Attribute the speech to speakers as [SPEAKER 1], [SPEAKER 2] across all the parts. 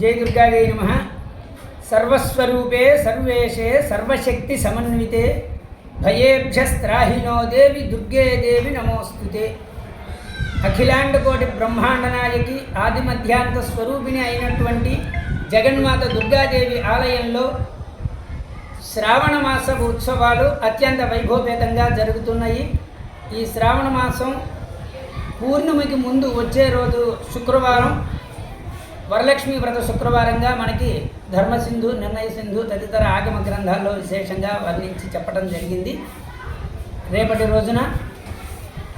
[SPEAKER 1] జయ దుర్గాదేవి నమ సర్వస్వరూపే సర్వేషే సర్వశక్తి సమన్వితే భయేభ్యస్త్రాహినో దేవి దుర్గే దేవి నమోస్తుతే. అఖిలాండ కోటి బ్రహ్మాండ నాయకి ఆది మధ్యాంత స్వరూపిణి అయినటువంటి జగన్మాత దుర్గాదేవి ఆలయంలో శ్రావణ మాస ఉత్సవాలు అత్యంత వైభవపేతంగా జరుగుతున్నాయి. ఈ శ్రావణ మాసం పూర్ణిమకి ముందు వచ్చే రోజు శుక్రవారం. వరలక్ష్మి వ్రత శుక్రవారంగా మనకి ధర్మసింధు నిర్ణయ సింధు తదితర ఆగమ గ్రంథాల్లో విశేషంగా వర్ణించి చెప్పడం జరిగింది. రేపటి రోజున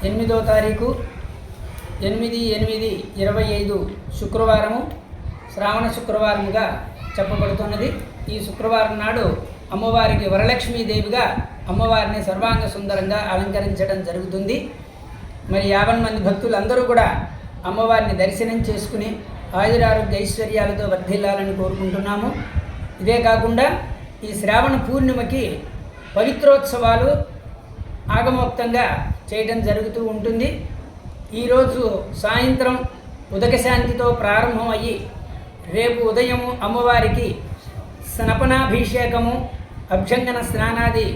[SPEAKER 1] ఎనిమిదో తారీఖు ఎనిమిది ఎనిమిది ఇరవై ఐదు శుక్రవారము శ్రావణ శుక్రవారముగా చెప్పబడుతున్నది. ఈ శుక్రవారం నాడు అమ్మవారికి వరలక్ష్మీదేవిగా అమ్మవారిని సర్వాంగ సుందరంగా అలంకరించడం జరుగుతుంది. మరి యాభై మంది భక్తులందరూ కూడా అమ్మవారిని దర్శనం చేసుకుని ఆయురారోగ్య ఐశ్వర్యాలతో వర్ధిల్లాలని కోరుకుంటున్నాము. ఇదే కాకుండా ఈ శ్రావణ పూర్ణిమకి పవిత్రోత్సవాలు ఆగమోక్తంగా చేయడం జరుగుతూ ఉంటుంది. ఈరోజు సాయంత్రం ఉదకశాంతితో ప్రారంభం ప్రారంభమయ్యి రేపు ఉదయము అమ్మవారికి స్నపనాభిషేకము అభ్యంగన స్నానాది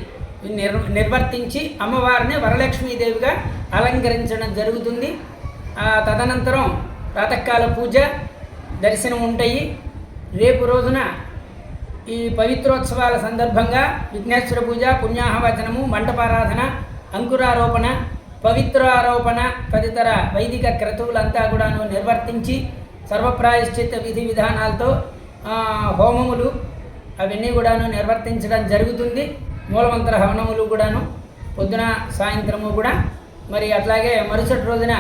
[SPEAKER 1] నిర్ నిర్వర్తించి అమ్మవారిని వరలక్ష్మీదేవిగా అలంకరించడం జరుగుతుంది. తదనంతరం ప్రాతకాల పూజ దర్శనం ఉంటాయి. రేపు రోజున ఈ పవిత్రోత్సవాల సందర్భంగా విఘ్నేశ్వర పూజ పుణ్యాహవచనము మంటపారాధన అంకురారోపణ పవిత్రారోపణ తదితర వైదిక క్రతువులంతా కూడాను నిర్వర్తించి సర్వప్రాయశ్చిత్త విధి విధానాలతో హోమములు అవన్నీ కూడాను నిర్వర్తించడం జరుగుతుంది. మూలమంత్ర హవనములు కూడాను పొద్దున సాయంత్రము కూడా. మరి అట్లాగే మరుసటి రోజున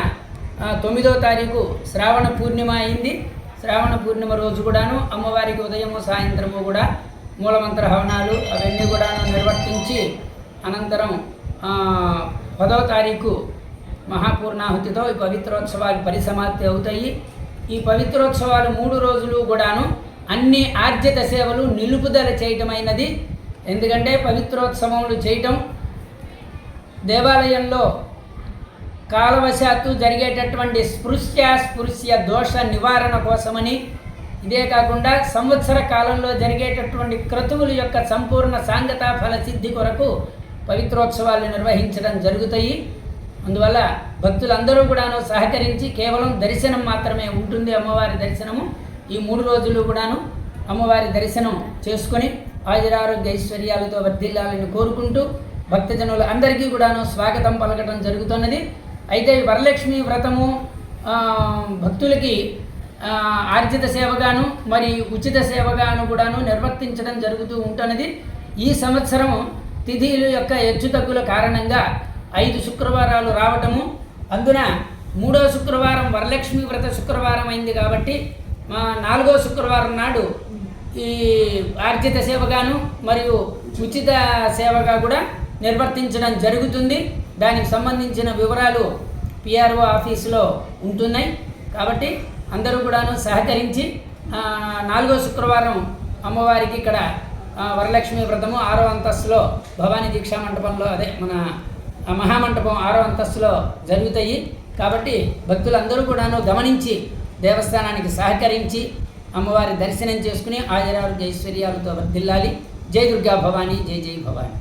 [SPEAKER 1] తొమ్మిదో తారీఖు శ్రావణ పూర్ణిమ అయింది. శ్రావణ పూర్ణిమ రోజు కూడాను అమ్మవారికి ఉదయము సాయంత్రము కూడా మూలమంత్ర హవనాలు అవన్నీ కూడాను నిర్వర్తించి అనంతరం పదవ పదో తారీఖు మహాపూర్ణాహుతితో ఈ పవిత్రోత్సవాలు పరిసమాప్తి అవుతాయి. ఈ పవిత్రోత్సవాలు మూడు రోజులు కూడాను అన్ని ఆర్జిత సేవలు నిలుపుదల చేయటమైనది. ఎందుకంటే పవిత్రోత్సవములు చేయటం దేవాలయంలో కాలవశాత్తు జరిగేటటువంటి స్పృశ్య స్పృశ్య దోష నివారణ కోసమని. ఇదే కాకుండా సంవత్సర కాలంలో జరిగేటటువంటి క్రతువుల యొక్క సంపూర్ణ సాంగత ఫల సిద్ధి కొరకు పవిత్రోత్సవాలు నిర్వహించడం జరుగుతాయి. అందువల్ల భక్తులందరూ కూడాను సహకరించి కేవలం దర్శనం మాత్రమే ఉంటుంది అమ్మవారి దర్శనము. ఈ మూడు రోజులు కూడాను అమ్మవారి దర్శనం చేసుకొని ఆయురారోగ్య ఐశ్వర్యాలతో వర్ధిల్లాలని కోరుకుంటూ భక్తజనులు అందరికీ కూడాను స్వాగతం పలకటం జరుగుతున్నది. అయితే వరలక్ష్మి వ్రతము భక్తులకి ఆర్జిత సేవగాను మరి ఉచిత సేవగాను కూడాను నిర్వర్తించడం జరుగుతూ ఉంటున్నది. ఈ సంవత్సరం తిథిల యొక్క హెచ్చుతగ్గుల కారణంగా ఐదు శుక్రవారాలు రావటము. అందున మూడో శుక్రవారం వరలక్ష్మి వ్రత శుక్రవారం అయింది కాబట్టి మా నాలుగో శుక్రవారం నాడు ఈ ఆర్జిత సేవగాను మరియు ఉచిత సేవగా కూడా నిర్వర్తించడం జరుగుతుంది. దానికి సంబంధించిన వివరాలు పిఆర్ఓ ఆఫీసులో ఉంటున్నాయి. కాబట్టి అందరూ కూడాను సహకరించి నాలుగో శుక్రవారం అమ్మవారికి ఇక్కడ వరలక్ష్మి వ్రతము ఆరో అంతస్తులో భవానీ దీక్షా మంటపంలో అదే మన మహామంటపం ఆరో అంతస్తులో జరుగుతాయి. కాబట్టి భక్తులందరూ కూడాను గమనించి దేవస్థానానికి సహకరించి అమ్మవారి దర్శనం చేసుకుని ఆయురారోగ్య జైశ్వర్యాలతో వర్ధిల్లాలి. జై దుర్గా భవానీ జై జై భవానీ.